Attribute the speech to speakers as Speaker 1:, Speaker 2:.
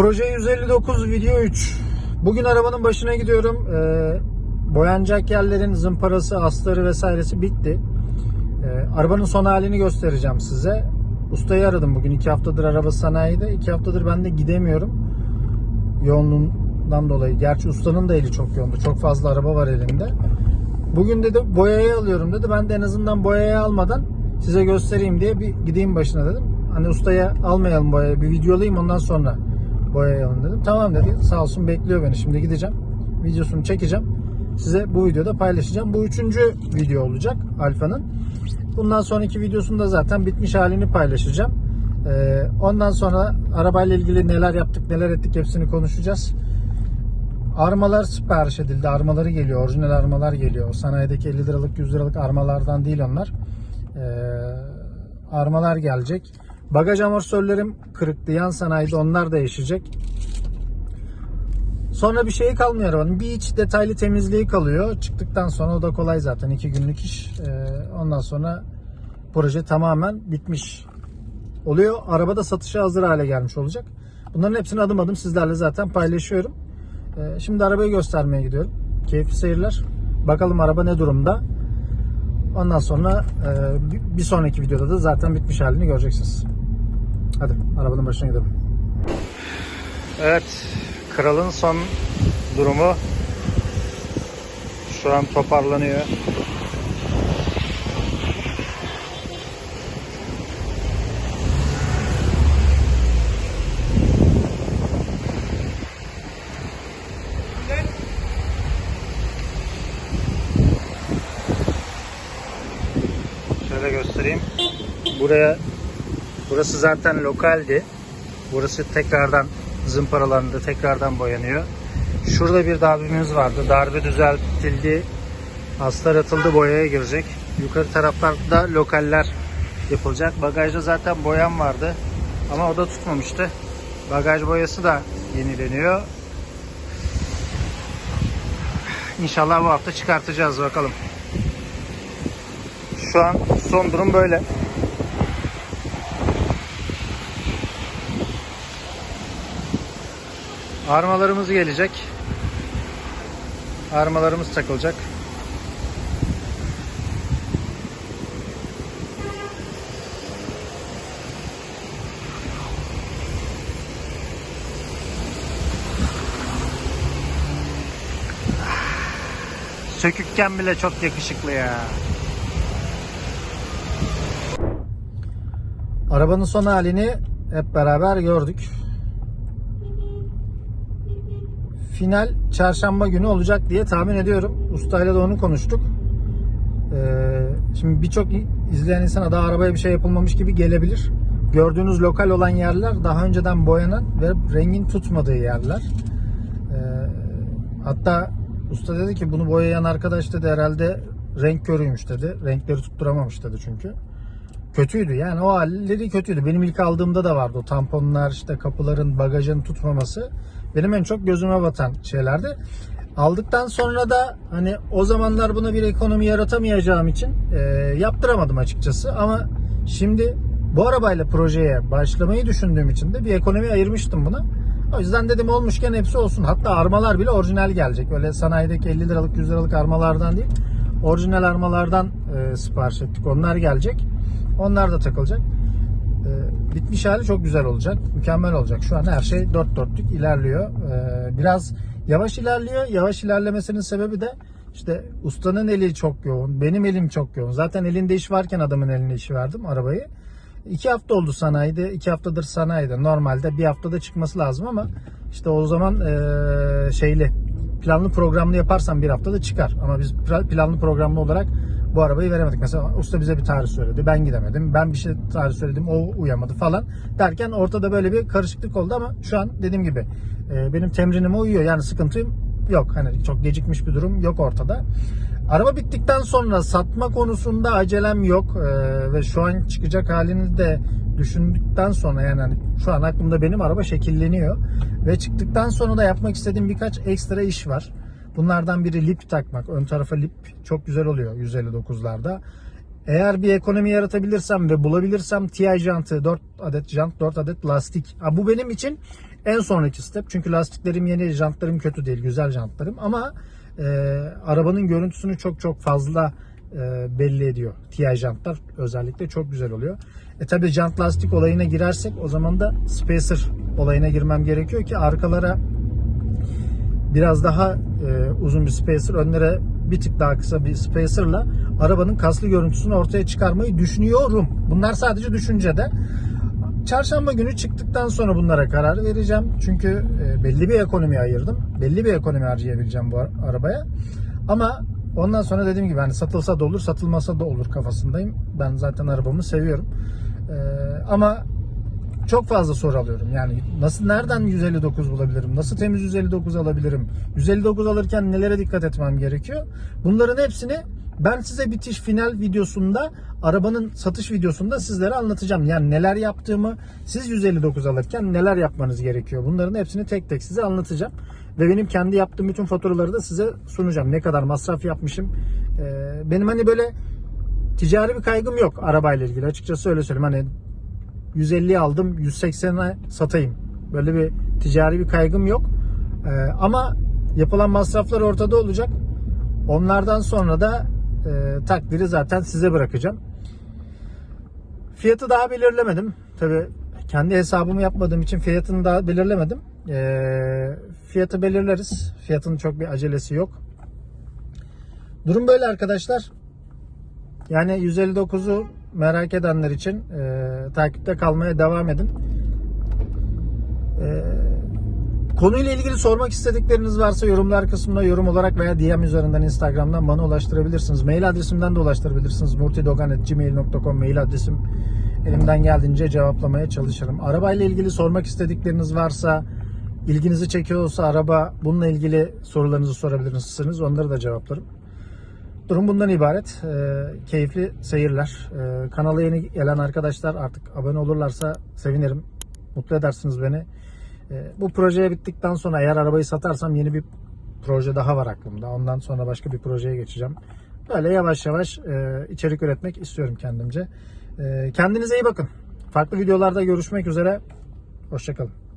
Speaker 1: Proje 159 video 3. Bugün arabanın başına gidiyorum. Ee, boyanacak yerlerin zımparası, astarı vesairesi bitti. Ee, arabanın son halini göstereceğim size. Ustayı aradım bugün. iki haftadır araba sanayide. iki haftadır ben de gidemiyorum. Yoğunluğundan dolayı. Gerçi ustanın da eli çok yoğundu. Çok fazla araba var elinde. Bugün dedi boyaya alıyorum dedi. Ben de en azından boyaya almadan size göstereyim diye bir gideyim başına dedim. Hani ustaya almayalım boyayı bir videolayayım ondan sonra boyaya alın dedim. Tamam dedi. Sağ olsun bekliyor beni. Şimdi gideceğim. Videosunu çekeceğim. Size bu videoda paylaşacağım. Bu üçüncü video olacak Alfa'nın. Bundan sonraki videosunda zaten bitmiş halini paylaşacağım. Ee, ondan sonra arabayla ilgili neler yaptık, neler ettik hepsini konuşacağız. Armalar sipariş edildi. Armaları geliyor. Orijinal armalar geliyor. Sanayideki 50 liralık 100 liralık armalardan değil onlar. Ee, armalar gelecek. Bagaj amortisörlerim kırıktı. Yan sanayide onlar değişecek. Sonra bir şey kalmıyor arabanın. Bir iç detaylı temizliği kalıyor. Çıktıktan sonra o da kolay zaten. iki günlük iş. Ee, ondan sonra proje tamamen bitmiş oluyor. Araba da satışa hazır hale gelmiş olacak. Bunların hepsini adım adım sizlerle zaten paylaşıyorum. Ee, Şimdi arabayı göstermeye gidiyorum. Keyifli seyirler. Bakalım araba ne durumda. Ondan sonra e, bir sonraki videoda da zaten bitmiş halini göreceksiniz. Hadi arabanın başına gidelim. Evet, kralın son durumu şu an toparlanıyor. Şöyle göstereyim. Buraya burası zaten lokaldi. Burası tekrardan zımparalandı, tekrardan boyanıyor. Şurada bir darbemiz vardı. Darbe düzeltildi. Astar atıldı, boyaya girecek. Yukarı taraflarda lokaller yapılacak. Bagajda zaten boyan vardı. Ama o da tutmamıştı. Bagaj boyası da yenileniyor. İnşallah bu hafta çıkartacağız bakalım. Şu an son durum böyle. Armalarımız gelecek. Armalarımız takılacak. Sökükken bile çok yakışıklı ya. Arabanın son halini hep beraber gördük. Final çarşamba günü olacak diye tahmin ediyorum. Ustayla da onu konuştuk. Ee, şimdi birçok izleyen insana daha arabaya bir şey yapılmamış gibi gelebilir. Gördüğünüz lokal olan yerler daha önceden boyanan ve rengin tutmadığı yerler. Ee, hatta usta dedi ki bunu boyayan arkadaş dedi herhalde renk körüymüş dedi. Renkleri tutturamamış dedi çünkü kötüydü. Yani o halleri kötüydü. Benim ilk aldığımda da vardı o tamponlar, işte kapıların, bagajın tutmaması. Benim en çok gözüme batan şeylerdi. Aldıktan sonra da hani o zamanlar buna bir ekonomi yaratamayacağım için e, yaptıramadım açıkçası. Ama şimdi bu arabayla projeye başlamayı düşündüğüm için de bir ekonomi ayırmıştım buna. O yüzden dedim olmuşken hepsi olsun. Hatta armalar bile orijinal gelecek. Öyle sanayideki 50 liralık 100 liralık armalardan değil. Orijinal armalardan e, sipariş ettik. Onlar gelecek. Onlar da takılacak. Ee, bitmiş hali çok güzel olacak. Mükemmel olacak. Şu an her şey dört dörtlük ilerliyor. Ee, biraz yavaş ilerliyor. Yavaş ilerlemesinin sebebi de işte ustanın eli çok yoğun. Benim elim çok yoğun. Zaten elinde iş varken adamın eline işi verdim arabayı. İki hafta oldu sanayide. iki haftadır sanayide. Normalde bir haftada çıkması lazım ama işte o zaman ee, şeyli planlı programlı yaparsan bir haftada çıkar. Ama biz planlı programlı olarak bu arabayı veremedik. Mesela usta bize bir tarih söyledi. Ben gidemedim. Ben bir şey tarih söyledim. O uyamadı falan. Derken ortada böyle bir karışıklık oldu ama şu an dediğim gibi e, benim temrinime uyuyor. Yani sıkıntım yok. Hani çok gecikmiş bir durum yok ortada. Araba bittikten sonra satma konusunda acelem yok E, ve şu an çıkacak halini de düşündükten sonra yani hani şu an aklımda benim araba şekilleniyor ve çıktıktan sonra da yapmak istediğim birkaç ekstra iş var. Bunlardan biri lip takmak. Ön tarafa lip çok güzel oluyor 159'larda. Eğer bir ekonomi yaratabilirsem ve bulabilirsem TI jantı 4 adet jant 4 adet lastik. Ha, bu benim için en sonraki step. Çünkü lastiklerim yeni, jantlarım kötü değil, güzel jantlarım ama e, arabanın görüntüsünü çok çok fazla e, belli ediyor. TI jantlar özellikle çok güzel oluyor. E tabi jant lastik olayına girersek o zaman da spacer olayına girmem gerekiyor ki arkalara biraz daha e, uzun bir spacer, önlere bir tık daha kısa bir spacerla arabanın kaslı görüntüsünü ortaya çıkarmayı düşünüyorum. Bunlar sadece düşüncede. Çarşamba günü çıktıktan sonra bunlara karar vereceğim. Çünkü e, belli bir ekonomi ayırdım. Belli bir ekonomi harcayabileceğim bu ar- arabaya. Ama ondan sonra dediğim gibi hani satılsa da olur, satılmasa da olur kafasındayım. Ben zaten arabamı seviyorum. E, ama çok fazla soru alıyorum. Yani nasıl nereden 159 bulabilirim? Nasıl temiz 159 alabilirim? 159 alırken nelere dikkat etmem gerekiyor? Bunların hepsini ben size bitiş final videosunda arabanın satış videosunda sizlere anlatacağım. Yani neler yaptığımı siz 159 alırken neler yapmanız gerekiyor? Bunların hepsini tek tek size anlatacağım. Ve benim kendi yaptığım bütün faturaları da size sunacağım. Ne kadar masraf yapmışım. Ee, benim hani böyle ticari bir kaygım yok arabayla ilgili. Açıkçası öyle söyleyeyim. Hani 150 aldım 180'e satayım. Böyle bir ticari bir kaygım yok. Ee, ama yapılan masraflar ortada olacak. Onlardan sonra da e, takdiri zaten size bırakacağım. Fiyatı daha belirlemedim. Tabi kendi hesabımı yapmadığım için fiyatını daha belirlemedim. Ee, fiyatı belirleriz. Fiyatın çok bir acelesi yok. Durum böyle arkadaşlar. Yani 159'u merak edenler için e, takipte kalmaya devam edin. E, konuyla ilgili sormak istedikleriniz varsa yorumlar kısmına yorum olarak veya DM üzerinden Instagram'dan bana ulaştırabilirsiniz. Mail adresimden de ulaştırabilirsiniz. murtidogan.gmail.com mail adresim. Elimden geldiğince cevaplamaya çalışırım. Arabayla ilgili sormak istedikleriniz varsa ilginizi çekiyorsa araba bununla ilgili sorularınızı sorabilirsiniz. Onları da cevaplarım. Durum bundan ibaret. Ee, keyifli seyirler. Ee, kanala yeni gelen arkadaşlar artık abone olurlarsa sevinirim. Mutlu edersiniz beni. Ee, bu projeye bittikten sonra eğer arabayı satarsam yeni bir proje daha var aklımda. Ondan sonra başka bir projeye geçeceğim. Böyle yavaş yavaş e, içerik üretmek istiyorum kendimce. E, kendinize iyi bakın. Farklı videolarda görüşmek üzere. Hoşçakalın.